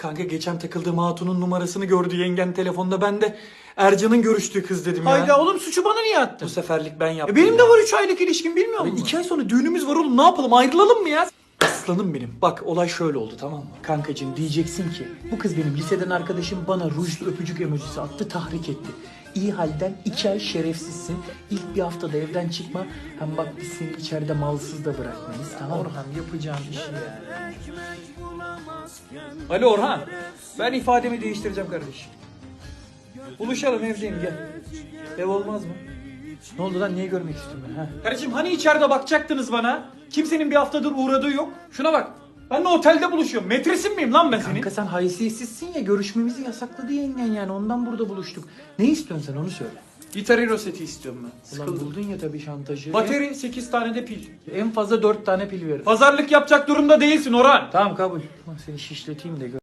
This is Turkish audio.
Kanka geçen takıldığım hatunun numarasını gördü yengen telefonda. Ben de Ercan'ın görüştüğü kız dedim ya. Hayda oğlum suçu bana niye attın? Bu seferlik ben yaptım. E benim ya. de var 3 aylık ilişkim bilmiyor musun? iki ay sonra düğünümüz var oğlum ne yapalım ayrılalım mı ya? Aslanım benim. Bak olay şöyle oldu tamam mı? Kankacığım diyeceksin ki bu kız benim liseden arkadaşım bana rujlu öpücük emojisi attı tahrik etti. İyi halden iki ay şerefsizsin. İlk bir haftada evden çıkma. Hem bak biz seni içeride malsız da bırakmayız tamam mı? Orhan yapacağım iş ya. Alo Orhan. Ben ifademi değiştireceğim kardeşim. Buluşalım evdeyim gel. Ev olmaz mı? Ne oldu lan niye görmek istiyorum ben ha? Kardeşim hani içeride bakacaktınız bana? Kimsenin bir haftadır uğradığı yok. Şuna bak. Ben de otelde buluşuyorum. Metresin miyim lan ben senin? Kanka sen haysiyetsizsin ya görüşmemizi yasakladı yengen yani ondan burada buluştuk. Ne istiyorsun sen onu söyle. Gitar Hero seti istiyorum ben. Ulan Sıkıldım. buldun ya tabii şantajı. Bateri 8 tane de pil. En, en fazla 4 tane pil verir. Pazarlık yapacak durumda değilsin Orhan. Tamam kabul. Ulan Seni şişleteyim de gör.